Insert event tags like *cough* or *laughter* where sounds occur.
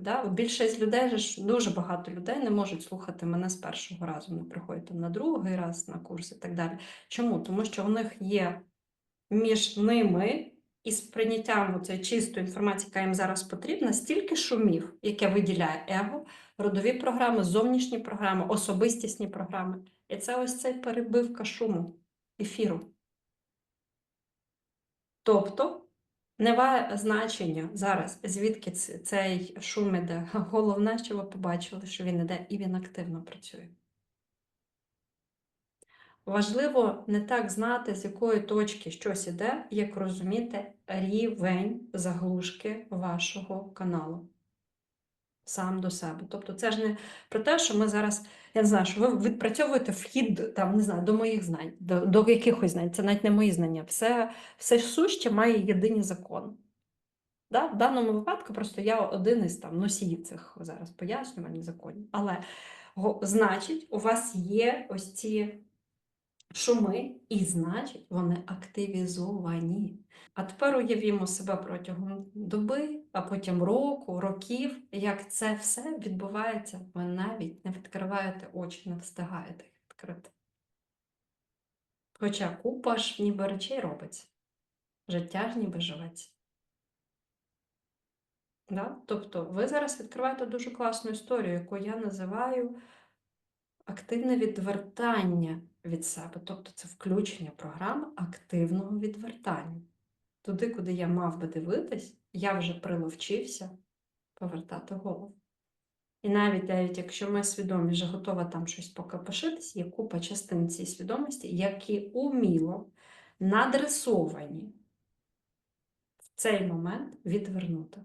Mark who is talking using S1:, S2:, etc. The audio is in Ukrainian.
S1: Да? Більшість людей, ж дуже багато людей не можуть слухати мене з першого разу, не приходять на другий раз на курс і так далі. Чому? Тому що у них є між ними і сприйняттям цієї чистої інформації, яка їм зараз потрібна, стільки шумів, яке виділяє его, родові програми, зовнішні програми, особистісні програми. І це ось цей перебивка шуму, ефіру. Тобто не має значення зараз, звідки цей шум іде. *laughs* Головне, що ви побачили, що він іде і він активно працює. Важливо не так знати, з якої точки щось іде, як розуміти рівень заглушки вашого каналу сам до себе. Тобто це ж не про те, що ми зараз, я не знаю, що ви відпрацьовуєте вхід там, не знаю, до моїх знань, до, до якихось знань. Це навіть не мої знання. Все, все суще має єдині закони. Да? В даному випадку просто я один із там носіїв цих зараз пояснювань законів. Але значить, у вас є ось ці шуми, і значить, вони активізовані. А тепер уявімо себе протягом доби, а потім року, років, як це все відбувається. Ви навіть не відкриваєте очі, не встигаєте їх відкрити. Хоча купа ж ніби речей робиться. Життя ж ніби живеться. Да? Тобто ви зараз відкриваєте дуже класну історію, яку я називаю активне відвертання від себе. Тобто це включення програми активного відвертання. Туди, куди я мав би дивитись, я вже приловчився повертати голову. І навіть, навіть якщо ми свідомі, вже готова там щось покопошитись, є купа частин цієї свідомості, які уміло надресовані в цей момент відвернути.